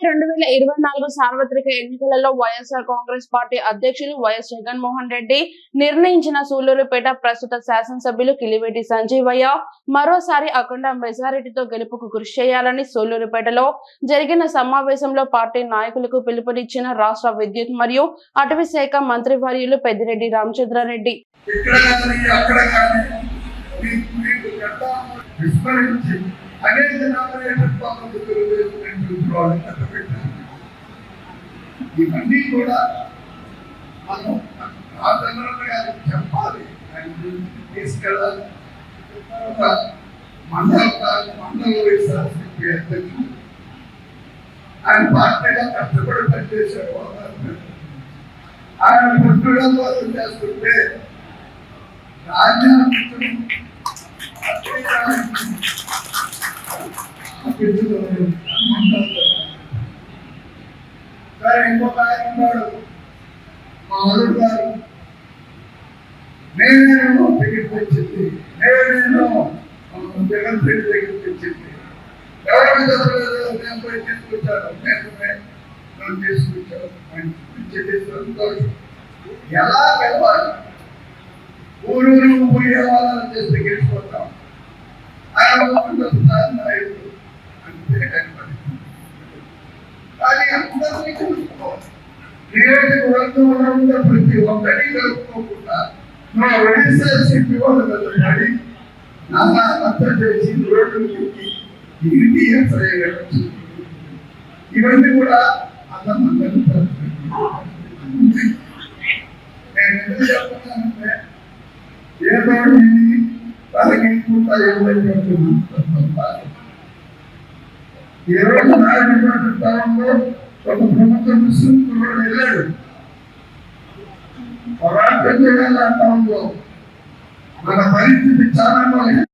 రెండు వేల ఇరవై నాలుగు సార్వత్రిక ఎన్నికలలో వైఎస్ఆర్ కాంగ్రెస్ పార్టీ అధ్యక్షులు వైఎస్ జగన్మోహన్ రెడ్డి నిర్ణయించిన సూలూరుపేట ప్రస్తుత శాసనసభ్యులు కిలివేటి సంజీవయ్య మరోసారి అఖండ మెజారిటీతో గెలుపుకు కృషి చేయాలని సూలూరుపేటలో జరిగిన సమావేశంలో పార్టీ నాయకులకు పిలుపునిచ్చిన రాష్ట్ర విద్యుత్ మరియు అటవీ శాఖ మంత్రి వర్యులు పెద్దిరెడ్డి రామచంద్రారెడ్డి. అనేక నామినేటెడ్ పనులు తెలుగుదేశం చూసుకోవాలని ఇవన్నీ కూడా మనం రాజేంద్ర గారికి చెప్పాలి. ఆయన తీసుకెళ్ళాలి. మండల మండల వైఎస్ఆర్సీపీ అధ్యక్షుడు. ఆయన పార్టీగా కష్టపడి పనిచేశారు ఆయన పుట్టుడం కోసం చేస్తుంటే రాజ్యాంగం సరే ఇంకొక ఆయన ఉన్నాడు. మా అల్లుడు గారు నేనేమో టికెట్ తెచ్చింది. నేనేమో జగన్ రెడ్డి దగ్గర తెచ్చింది. ఎవరికి చెప్పలేదు నేను పోయి తీసుకొచ్చాను. నేను తీసుకొచ్చాను. ఎలా గెలవాలి? ఊరు ఊరి వాళ్ళని చేస్తే గెలిచిపోతాం. నియోజకవర్గంలో ఉన్న ప్రతి ఒక్కరిని కలుపుకోకుండా మా వైఎస్ఆర్సీపీ వాళ్ళు కలపడి నానా అంత చేసి రోడ్డు పెట్టి ఇంటి ఇవన్నీ కూడా అందరం నేను ఎందుకు చెప్తున్నానంటే ఏదో ఇది తలకించుకుంటా ఈ రోజు నాయకుడు తరంలో ఒక ప్రముఖ ముస్లిం ముస్లింలు వెళ్ళాడు పోరాటం చేయాలి అంటంలో మన పరిస్థితి చాలా